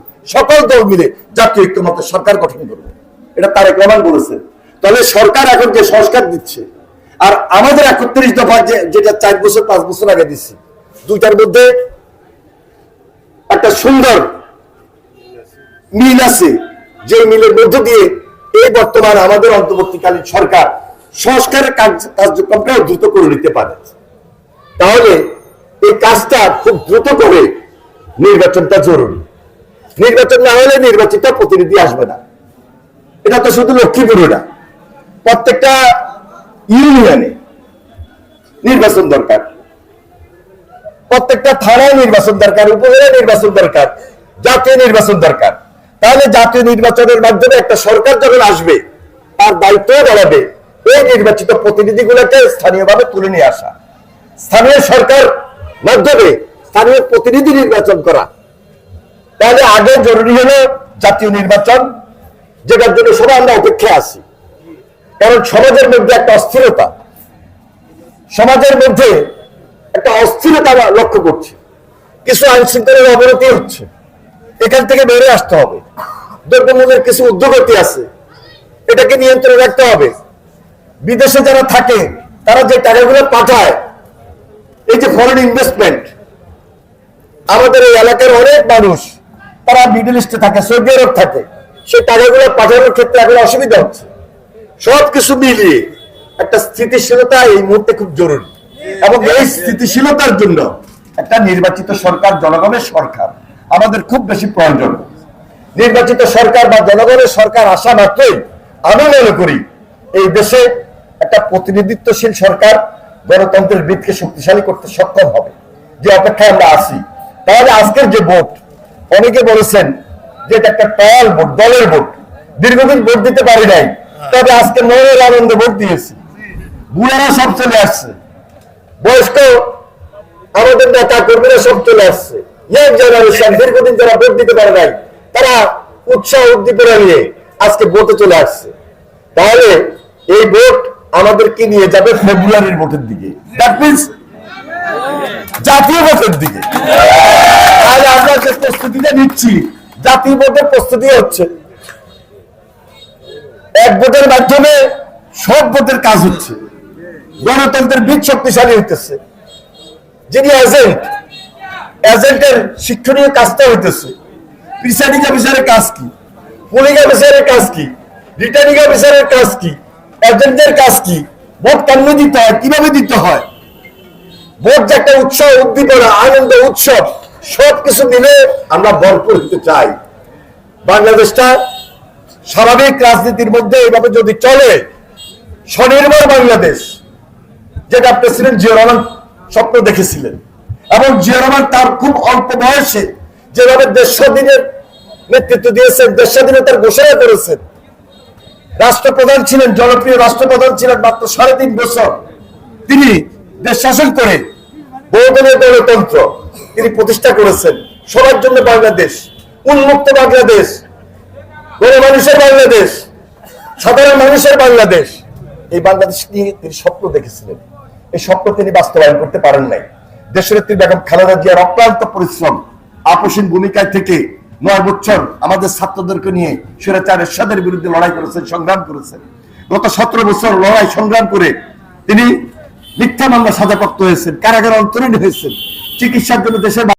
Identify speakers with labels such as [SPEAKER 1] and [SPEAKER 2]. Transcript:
[SPEAKER 1] করেছি। সকল দল মিলে জাতীয় ঐক্যমত সরকার গঠন করবে। এটা তারেক রহমান বলেছেন। তাহলে সরকার এখন যে সংস্কার দিচ্ছে, আর আমাদের একত্রিশ দফা যেটা চার বছর, পাঁচ বছর আগে দিচ্ছি দুইটার মধ্যে একটা সুন্দর মিল আছে। যে মিলের মধ্য দিয়ে এই বর্তমান আমাদের অন্তর্বর্তীকালীন সরকার সংস্কারের কার্য- কার্যক্রমটাও দ্রুত করে নিতে পারে। তাহলে এই কাজটা খুব দ্রুত করে নির্বাচনটা জরুরি। নির্বাচন না হলে নির্বাচিত প্রতিনিধি আসবে না। এটা তো শুধু লক্ষ্মীপুরে না প্রত্যেকটা ইউনিয়নে নির্বাচন দরকার। প্রত্যেকটা থানায় নির্বাচন দরকার, উপজেলায় নির্বাচন দরকার, জাতীয় নির্বাচন দরকার। তাহলে জাতীয় নির্বাচনের মাধ্যমে একটা সরকার যখন আসবে, তার দায়িত্ব বাড়াবে, এই নির্বাচিত প্রতিনিধিগুলোকে স্থানীয়ভাবে তুলে নিয়ে আসা। স্থানীয় সরকার মাধ্যমে স্থানীয় প্রতিনিধি নির্বাচন করা। তাহলে আগে জরুরি হলো জাতীয় নির্বাচন, যেটার জন্য সবাই আমরা অপেক্ষায় আছি। কারণ সমাজের মধ্যে একটা অস্থিরতা, সমাজের মধ্যে একটা অস্থিরতা লক্ষ্য করছি। কিছু আইন শৃঙ্খলার অবনতি হচ্ছে, এখান থেকে বেরিয়ে আসতে হবে। দ্রব্যমূল্যের কিছু উদ্যোগতি আছে, এটাকে নিয়ন্ত্রণে রাখতে হবে। বিদেশে যারা থাকে, তারা যে টাকাগুলো পাঠায়, এই যে ফরেন ইনভেস্টমেন্ট আমাদের এই এলাকার অনেক মানুষ তারা মিডল ইস্টে থাকে সৌদি আরব থাকে। সেই টাকাগুলো পাঠানোর ক্ষেত্রে এখন অসুবিধা হচ্ছে। সবকিছু মিলিয়ে একটা স্থিতিশীলতা এই মুহূর্তে খুব জরুরি। এবং এই স্থিতিশীলতার জন্য একটা নির্বাচিত সরকার, জনগণের সরকার আমাদের খুব বেশি প্রয়োজন। নির্বাচিত সরকার বা জনগণের সরকার আসা মাত্রই আমি মনে করি এই দেশে একটা প্রতিনিধিত্বশীল সরকার গণতন্ত্রের ভিতকে শক্তিশালী করতে সক্ষম হবে। যে অপেক্ষায় আমরা আছি। তাহলে আজকের যে ভোট অনেকে বলেছেন যে এটা একটা ট্রায়াল ভোট, দলের ভোট। দীর্ঘদিন ভোট দিতে পারি নাই। তবে আজকে মনের আনন্দে ভোট দিয়েছি। বুড়ারা সব চলে আসছে। বয়স্ক আমাদের নেতা কর্মীরা সব চলে আসছে। দীর্ঘদিন যারা ভোট দিতে পারে নাই, তারা উৎসাহ উদ্দীপনা নিয়ে আজকে ভোটে চলে আসছে। তাহলে এই ভোট আমাদেরকে নিয়ে যাবে? ফেব্রুয়ারির ভোটের দিকে। জাতীয় ভোটের দিকে। তাহলে আমরা নিচ্ছি জাতীয় ভোটের প্রস্তুতি হচ্ছে। এক ভোটের মাধ্যমে সব ভোটের কাজ হচ্ছে। গণতন্ত্রের বীজ শক্তিশালী হইতেছে। যিনি এজেন্ট এজেন্টের শিক্ষণীয় কাজটা হইতেছে। প্রিসাইডিং অফিসারের কাজ কি? পুলিং অফিসারের কাজ কি? রিটার্নিং অফিসারের কাজ কি? এজেন্টের কাজ কি? ভোট কেমনে দিতে হয়? কীভাবে দিতে হয়? ভোট যে একটা উৎসব, উদ্দীপনা, আনন্দ, উৎসব সবকিছু মিলে আমরা ভরপুর হতে চাই। বাংলাদেশটা স্বাভাবিক রাজনীতির মধ্যে এইভাবে যদি চলে, স্বনির্ভর বাংলাদেশ, যেটা প্রেসিডেন্ট জিয়া রহমান স্বপ্ন দেখেছিলেন। এবং জিয়া রহমান তার খুব অল্প বয়সে যেভাবে দেশ স্বাধীনের নেতৃত্ব দিয়েছেন, দেশ স্বাধীনতার ঘোষণা করেছেন। রাষ্ট্রপ্রধান ছিলেন, জনপ্রিয় রাষ্ট্রপ্রধান ছিলেন মাত্র সাড়ে তিন বছর। তিনি দেশ শাসন করে বহুদলীয় গণতন্ত্র তিনি প্রতিষ্ঠা করেছেন। সবার জন্য বাংলাদেশ, উন্মুক্ত বাংলাদেশ, গণমানুষের বাংলাদেশ, সাধারণ মানুষের বাংলাদেশ। এই বাংলাদেশ নিয়ে তিনি স্বপ্ন দেখেছিলেন। এই স্বপ্ন তিনি বাস্তবায়ন করতে পারেন নাই। দেশনেত্রী বেগম খালেদা জিয়ার অক্লান্ত পরিশ্রম আপসীন ভূমিকায় থেকে নয় বছর আমাদের ছাত্রদেরকে নিয়ে স্বৈরাচার এরশাদের বিরুদ্ধে লড়াই করেছেন, সংগ্রাম করেছেন। গত সতেরো বছর লড়াই, সংগ্রাম করে তিনি মিথ্যা মামলা সাজাপ্রাপ্ত হয়েছেন কারাগারে অন্তরীণ হয়েছেন চিকিৎসার জন্য দেশের